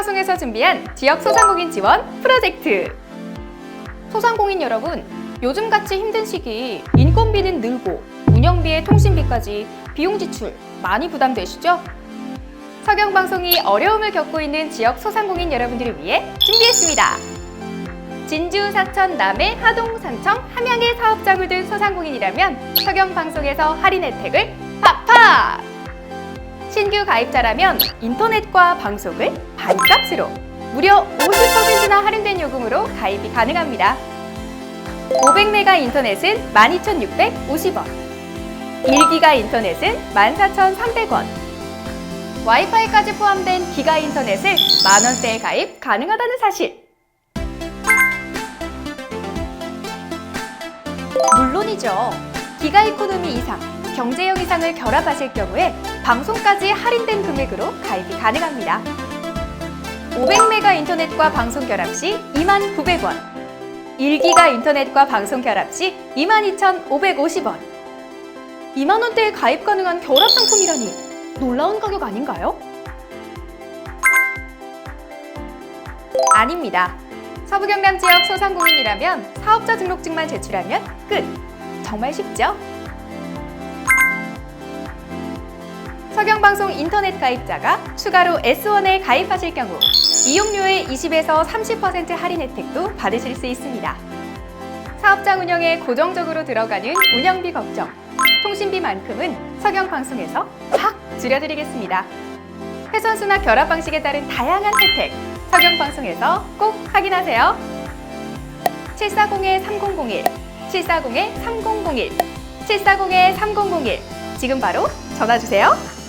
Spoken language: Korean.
서경방송에서 준비한 지역 소상공인 지원 프로젝트. 소상공인 여러분, 요즘같이 힘든 시기 인건비는 늘고 운영비에 통신비까지 비용 지출 많이 부담되시죠? 서경방송이 어려움을 겪고 있는 지역 소상공인 여러분들을 위해 준비했습니다. 진주, 사천, 남해, 하동, 산청, 함양의 사업장을 둔 소상공인이라면 서경방송에서 할인 혜택을 팍팍! 신규 가입자라면 인터넷과 방송을 반값으로 무려 50%나 할인된 요금으로 가입이 가능합니다. 500메가 인터넷은 12,650원, 1기가 인터넷은 14,300원, 와이파이까지 포함된 기가 인터넷을 만원대에 가입 가능하다는 사실. 물론이죠. 기가 이코노미 이상, 경제형 이상을 결합하실 경우에 방송까지 할인된 금액으로 가입이 가능합니다. 500메가 인터넷과 방송 결합 시 29,900원, 1기가 인터넷과 방송 결합 시 22,550원. 2만 원대에 가입 가능한 결합 상품이라니 놀라운 가격 아닌가요? 아닙니다. 서부 경남 지역 소상공인이라면 사업자 등록증만 제출하면 끝. 정말 쉽죠? 서경방송 인터넷 가입자가 추가로 S1에 가입하실 경우 이용료의 20에서 30% 할인 혜택도 받으실 수 있습니다. 사업장 운영에 고정적으로 들어가는 운영비 걱정, 통신비만큼은 서경방송에서 확 줄여드리겠습니다. 회선수나 결합 방식에 따른 다양한 혜택, 서경방송에서 꼭 확인하세요. 740-3001, 740-3001, 740-3001 지금 바로 전화 주세요.